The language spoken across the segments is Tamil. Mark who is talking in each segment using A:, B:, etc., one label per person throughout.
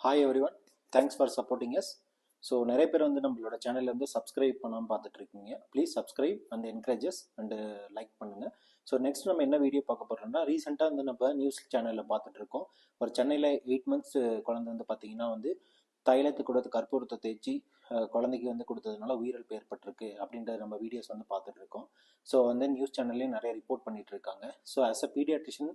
A: Hi everyone thanks for supporting us so நிறைய பேர் வந்து நம்மளோட சேனலில் வந்து சப்ஸ்கிரைப் பண்ணாமல் பார்த்துட்ருக்கீங்க please subscribe and encourages and like பண்ணுங்கள் ஸோ நெக்ஸ்ட் நம்ம என்ன வீடியோ பார்க்க போகிறோம்னா ரீசெண்டாக வந்து நம்ம நியூஸ் சேனலில் பார்த்துட்ருக்கோம் ஒரு சென்னையில் எயிட் மந்த்ஸ் குழந்தை வந்து பார்த்தீங்கன்னா வந்து தைலத்தை கொடுத்து கற்பூரத்தை தேய்ச்சி குழந்தைக்கு வந்து கொடுத்ததுனால உயிரிழப்பு ஏற்பட்டிருக்கு அப்படின்ற நம்ம வீடியோஸ் வந்து பார்த்துட்டு இருக்கோம். ஸோ வந்து நியூஸ் சேனல்லையும் நிறைய ரிப்போர்ட் பண்ணிட்டு இருக்காங்க. ஸோ ஆஸ் அ பீடியாட்ரிஷியன்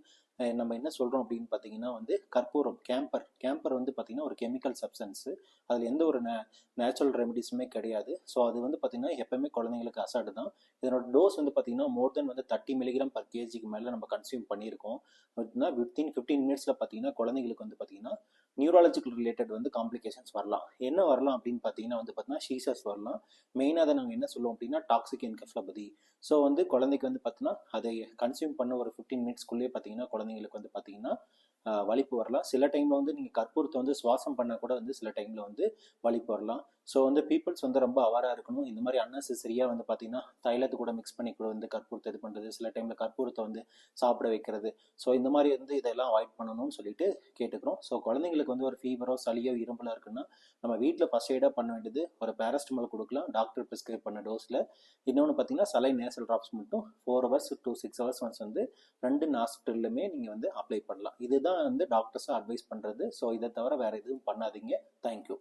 A: நம்ம என்ன சொல்கிறோம் அப்படின்னு பார்த்தீங்கன்னா வந்து கற்பூரம் கேம்பர் கேம்பர் வந்து பார்த்தீங்கன்னா ஒரு கெமிக்கல் சப்ஸ்டன்ஸு அதில் எந்த ஒரு நே நேச்சுரல் ரெமெடிஸுமே கிடையாது. ஸோ அது வந்து பார்த்தீங்கன்னா எப்பவுமே குழந்தைங்களுக்கு அசாடு தான். இதனோட டோஸ் வந்து பார்த்தீங்கன்னா மோர் தென் வந்து தேர்ட்டி மில்லிகிராம் பர் கேஜிக்கு மேலே நம்ம கன்சியூம் பண்ணியிருக்கோம். வித்தின் ஃபிஃப்டீன் மினிட்ஸில் பார்த்தீங்கன்னா குழந்தைங்களுக்கு வந்து பார்த்தீங்கன்னா நியூராலஜிக்கல் ரிலேட்டட் வந்து காம்ப்ளிகேஷன்ஸ் வரலாம். என்ன வரலாம் அப்படின்னு பார்த்தீங்கன்னா வந்து பார்த்தீங்கன்னா ஷீசஸ் வரலாம். மெயினாக அதை நாங்கள் என்ன சொல்லுவோம் அப்படின்னா டாக்ஸிக் என்கெஃப்லபதி ஸோ வந்து குழந்தைக்கு வந்து பார்த்தீங்கன்னா அதை கன்சியூம் பண்ண ஒரு ஃபிஃப்டீன் மினிட்ஸ்க்குள்ளேயே பார்த்தீங்கன்னா குழந்தைங்களுக்கு வந்து பார்த்தீங்கன்னா வலிப்பு வரலாம். சில டைமில் வந்து நீங்கள் கற்பூரத்தை வந்து சுவாசம் பண்ண கூட வந்து சில டைமில் வந்து வலிப்பு வரலாம். ஸோ வந்து பீப்புள்ஸ் வந்து ரொம்ப அவாராக இருக்கணும். இந்த மாதிரி அன்னெசரியாக வந்து பார்த்தீங்கன்னா தைலத்து கூட மிக்ஸ் பண்ணி கூட வந்து கற்பூரத்தை இது பண்ணுறது சில டைமில் கற்பூரத்தை வந்து சாப்பிட வைக்கிறது. ஸோ இந்த மாதிரி வந்து இதெல்லாம் அவாய்ட் பண்ணணும்னு சொல்லிட்டு கேட்டுக்கிறோம். ஸோ குழந்தைங்களுக்கு வந்து ஒரு ஃபீவரோ சளியோ இரும்பலோ இருக்குன்னா நம்ம வீட்டில் ஃபர்ஸ்ட் எய்டாக பண்ண வேண்டியது ஒரு பேரஸ்டமால் கொடுக்கலாம். டாக்டர் ப்ரிஸ்கிரைப் பண்ண டோஸில் இன்னொன்று பார்த்தீங்கன்னா சலை நேசல் ட்ராப்ஸ் மட்டும் four hours two six hours once வந்து ரெண்டு ஹாஸ்பிட்டல்லுமே நீங்கள் வந்து அப்ளை பண்ணலாம். இதுதான் வந்து டாக்டர்ஸும் அட்வைஸ் பண்ணுறது ஸோ இதை தவிர வேறு எதுவும் பண்ணாதீங்க. தேங்க்யூ